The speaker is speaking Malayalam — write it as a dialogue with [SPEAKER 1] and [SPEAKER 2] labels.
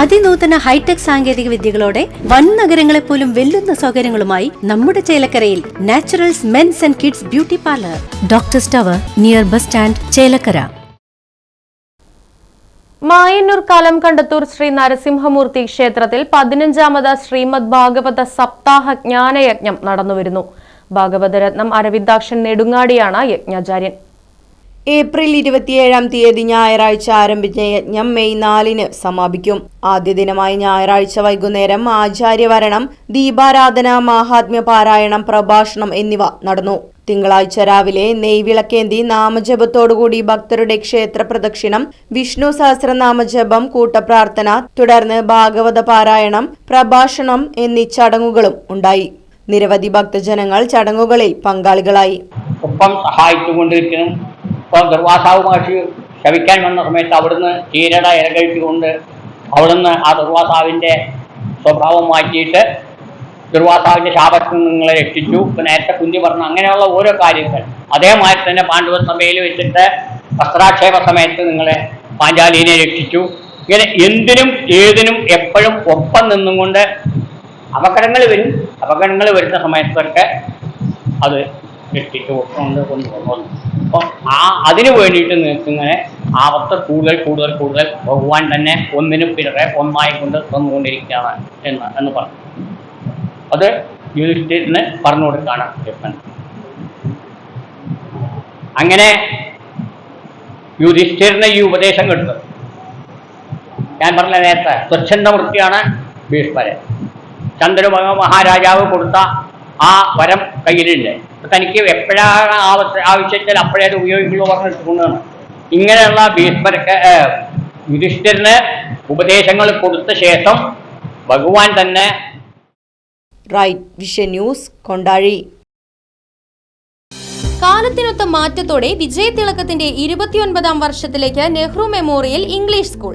[SPEAKER 1] അതിനൂതന ഹൈടെക് സാങ്കേതിക വിദ്യകളോടെ വൻ നഗരങ്ങളെ പോലും വെല്ലുന്ന സൗകര്യങ്ങളുമായി നമ്മുടെ ചേലക്കരയിൽ naturals men's and kids beauty parlour. Doctor സ്റ്റവർ near bus stand Chelakkara.
[SPEAKER 2] Mayannur കാലം കണ്ടത്തൂർ ശ്രീ നരസിംഹമൂർത്തി ക്ഷേത്രത്തിൽ പതിനഞ്ചാമത് ശ്രീമദ് ഭാഗവത സപ്താഹ ജ്ഞാനയജ്ഞം നടന്നുവരുന്നു. ഭാഗവതരത്നം അരവിന്ദാക്ഷൻ നെടുങ്ങാടിയാണ് യജ്ഞാചാര്യൻ.
[SPEAKER 3] ഏപ്രിൽ ഇരുപത്തിയേഴാം തീയതി ഞായറാഴ്ച ആരംഭിച്ച യജ്ഞം മെയ് നാലിന് സമാപിക്കും. ആദ്യ ദിനമായ ഞായറാഴ്ച വൈകുന്നേരം ആചാര്യവരണം ദീപാരാധന മഹാത്മ്യ പാരായണം പ്രഭാഷണം എന്നിവ നടന്നു. തിങ്കളാഴ്ച രാവിലെ നെയ്വിളക്കേന്തി നാമജപത്തോടുകൂടി ഭക്തരുടെ ക്ഷേത്ര പ്രദക്ഷിണം വിഷ്ണു സഹസ്രനാമജപം കൂട്ടപ്രാർത്ഥന തുടർന്ന് ഭാഗവത പാരായണം പ്രഭാഷണം എന്നീ ചടങ്ങുകളും ഉണ്ടായി. നിരവധി ഭക്തജനങ്ങൾ ചടങ്ങുകളിൽ പങ്കാളികളായി.
[SPEAKER 4] ഒപ്പം ഇപ്പോൾ ദുർവാസാവ് മഹർഷി ശവിക്കാൻ വന്ന സമയത്ത് അവിടുന്ന് ചീരട ഇരകഴിച്ചുകൊണ്ട് അവിടുന്ന് ആ ദുർവാസാവിന്റെ സ്വഭാവം മാറ്റിയിട്ട് ദുർവാസാവിന്റെ ശാപത്തിൽ നിങ്ങളെ രക്ഷിച്ചു. ഇപ്പം നേരത്തെ കുഞ്ഞു പറഞ്ഞു അങ്ങനെയുള്ള ഓരോ കാര്യങ്ങൾ. അതേമാതിരി തന്നെ പാണ്ഡവ സഭയിൽ വെച്ചിട്ട് വസ്ത്രാക്ഷേപ സമയത്ത് നിങ്ങളെ പാഞ്ചാലിനെ രക്ഷിച്ചു. ഇങ്ങനെ എന്തിനും ഏതിനും എപ്പോഴും ഒപ്പം നിന്നും കൊണ്ട് അപകടങ്ങൾ വരും. അപകടങ്ങൾ വരുന്ന സമയത്തൊക്കെ അത് രക്ഷിച്ചു കൊണ്ട് കൊണ്ടുപോകുന്നു അപ്പം ആ അതിന് വേണ്ടിയിട്ട് നിൽക്കുന്നതിനെ ആവർത്ത കൂടുതൽ കൂടുതൽ കൂടുതൽ ഭഗവാൻ തന്നെ ഒന്നിനും പിറകെ ഒന്നായി കൊണ്ട് തന്നുകൊണ്ടിരിക്കുകയാണ് എന്ന് എന്ന് പറഞ്ഞു. അത് യുധിഷ്ഠിരന് പറഞ്ഞു കൊടുക്കുകയാണ് അങ്ങനെ യുധിഷ്ഠിരന് ഈ ഉപദേശം കിട്ടുന്നത് ഞാൻ പറഞ്ഞ നേരത്തെ സ്വച്ഛന്ത ഭീഷ്മരെ. ചന്ദ്രഭഗ മഹാരാജാവ് കൊടുത്ത ആ വരം കയ്യിലുണ്ട്. അപ്പൊ തനിക്ക് എപ്പോഴാണ് ആവശ്യ ആവശ്യത്തിൽ അപ്പോഴേ അത് ഉപയോഗിക്കുള്ളൂ പറഞ്ഞിട്ടുകൊണ്ടാണ് ഇങ്ങനെയുള്ള ഭീഷ്മർക്ക് യുധിഷ്ഠിരന് ഉപദേശങ്ങൾ കൊടുത്ത ശേഷം ഭഗവാൻ തന്നെ
[SPEAKER 3] റൈറ്റ് വിഷൻ ന്യൂസ് കൊണ്ടാഴി
[SPEAKER 5] കാലത്തിനൊത്ത മാറ്റത്തോടെ വിജയതിളക്കത്തിന്റെ ഇരുപത്തിയൊൻപതാം വർഷത്തിലേക്ക് നെഹ്റു മെമ്മോറിയൽ ഇംഗ്ലീഷ് സ്കൂൾ.